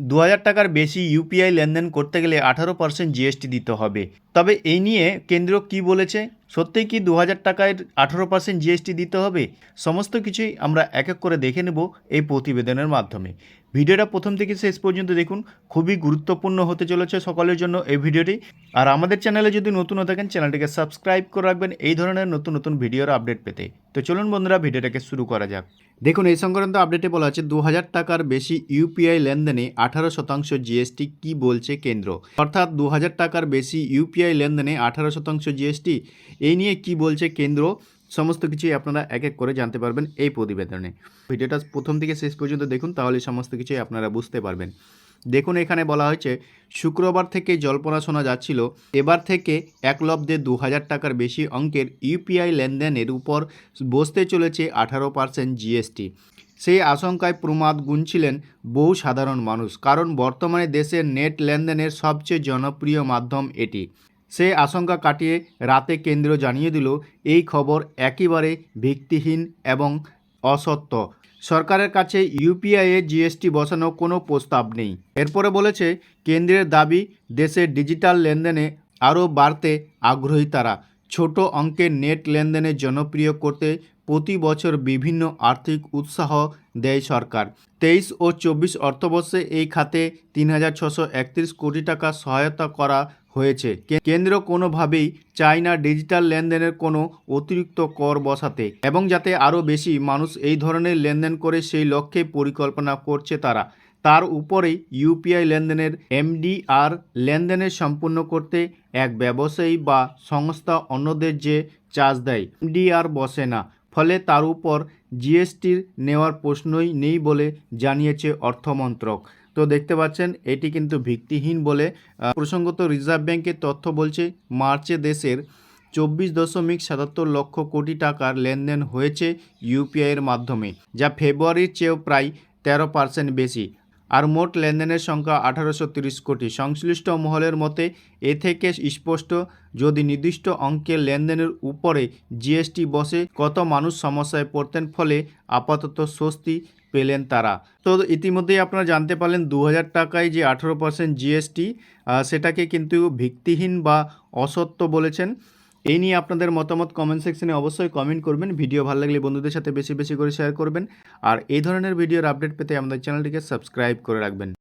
দু হাজার টাকার বেশি ইউপিআই লেনদেন করতে গেলে আঠারো পার্সেন্ট জিএসটি দিতে হবে। তবে এই নিয়ে কেন্দ্র কি বলেছে? সত্যিই কি দু হাজার টাকায় আঠারো পার্সেন্ট জিএসটি দিতে হবে? সমস্ত কিছুই আমরা এক এক করে দেখে নেব এই প্রতিবেদনের মাধ্যমে। ভিডিওটা প্রথম থেকে শেষ পর্যন্ত দেখুন। খুবই গুরুত্বপূর্ণ হতে চলেছে সকলের জন্য এই ভিডিওটি। আর আমাদের চ্যানেলে যদি নতুন থাকেন, চ্যানেলটিকে সাবস্ক্রাইব করে রাখবেন এই ধরনের নতুন নতুন ভিডিওর আপডেট পেতে। তো চলুন বন্ধুরা, ভিডিওটাকে শুরু করা যাক। দেখুন, এই সংক্রান্ত আপডেটে বলা আছে দু হাজার টাকার বেশি ইউপিআই লেনদেনে আঠারো শতাংশ জিএসটি কি বলছে কেন্দ্র? অর্থাৎ দু হাজার টাকার বেশি ইউপিআই লেনদেনে আঠারো শতাংশ জিএসটি এই নিয়ে কি বলছে কেন্দ্র? সমস্ত কিছুই আপনারা এক এক করে জানতে পারবেন এই প্রতিবেদনে। ভিডিওটা প্রথম থেকে শেষ পর্যন্ত দেখুন, তাহলে সমস্ত কিছুই আপনারা বুঝতে পারবেন। দেখুন, এখানে বলা হয়েছে, শুক্রবার থেকে জল্পনা শোনা যাচ্ছিল, এবার থেকে একলব্ধে দু হাজার টাকার বেশি অঙ্কের ইউপিআই লেনদেনের উপর বসতে চলেছে আঠারো পার্সেন্ট জিএসটি। সেই আশঙ্কায় প্রমাদ গুনছিলেন বহু সাধারণ মানুষ, কারণ বর্তমানে দেশের নেট লেনদেনের সবচেয়ে জনপ্রিয় মাধ্যম এটি। সে আশঙ্কা কাটিয়ে রাতে কেন্দ্র জানিয়ে দিল, এই খবর একেবারে ভিত্তিহীন এবং অসত্য। সরকারের কাছে ইউপিআইয়ে জিএসটি বসানো কোনো প্রস্তাব নেই। এরপরে বলেছে, কেন্দ্রের দাবি দেশে ডিজিটাল লেনদেনে আরও বাড়তে আগ্রহী তারা। ছোট অঙ্কের নেট লেনদেনে জনপ্রিয় করতে প্রতি বছর বিভিন্ন আর্থিক উৎসাহ দেয় সরকার। তেইশ ও চব্বিশ অর্থবর্ষে এই খাতে তিন হাজার ছশো একত্রিশ কোটি টাকা সহায়তা করা হয়েছে। কেন্দ্র কোনোভাবেই চায় না ডিজিটাল লেনদেনের কোনো অতিরিক্ত কর বসাতে। এবং যাতে আরও বেশি মানুষ এই ধরনের লেনদেন করে সেই লক্ষ্যে পরিকল্পনা করছে তারা। তার উপরেই ইউপিআই লেনদেনের এমডিআর লেনদেনের সম্পূর্ণ করতে এক ব্যবসায়ী বা সংস্থা অন্যদের যে চার্জ দেয়, এমডিআর বসে না। ফলে তার উপর জিএসটির নেওয়ার প্রশ্নই নেই বলে জানিয়েছে অর্থমন্ত্রক। তো দেখতে পাচ্ছেন, এটি কিন্তু ভিত্তিহীন বলে প্রসঙ্গত রিজার্ভ ব্যাংকের তথ্য বলছে, মার্চে দেশের চব্বিশ দশমিক সাতাত্তর লক্ষ কোটি টাকার লেনদেন হয়েছে ইউপিআইয়ের মাধ্যমে, যা ফেব্রুয়ারির চেয়েও প্রায় তেরো পার্সেন্ট বেশি। আর মোট লেনদেনের সংখ্যা আঠারোশো তিরিশ কোটি। সংশ্লিষ্ট মহলের মতে, এ থেকে স্পষ্ট, যদি নির্দিষ্ট অঙ্কের লেনদেনের উপরে জিএসটি বসে, কত মানুষ সমস্যায় পড়তেন, ফলে আপাতত স্বস্তি পেলেন তারা। তো ইতিমধ্যেই আপনারা জানতে পারলেন দু হাজার টাকায় যে আঠেরো পার্সেন্ট জিএসটি সেটাকে কিন্তু ভিত্তিহীন বা অসত্য বলেছেন। এই নিয়ে আপনাদের মতামত কমেন্ট সেকশনে অবশ্যই কমেন্ট করবেন। ভিডিও ভালো লাগলে বন্ধুদের সাথে বেশি বেশি করে শেয়ার করবেন। আর এই ধরনের ভিডিওর আপডেট পেতে আমাদের চ্যানেলটিকে সাবস্ক্রাইব করে রাখবেন।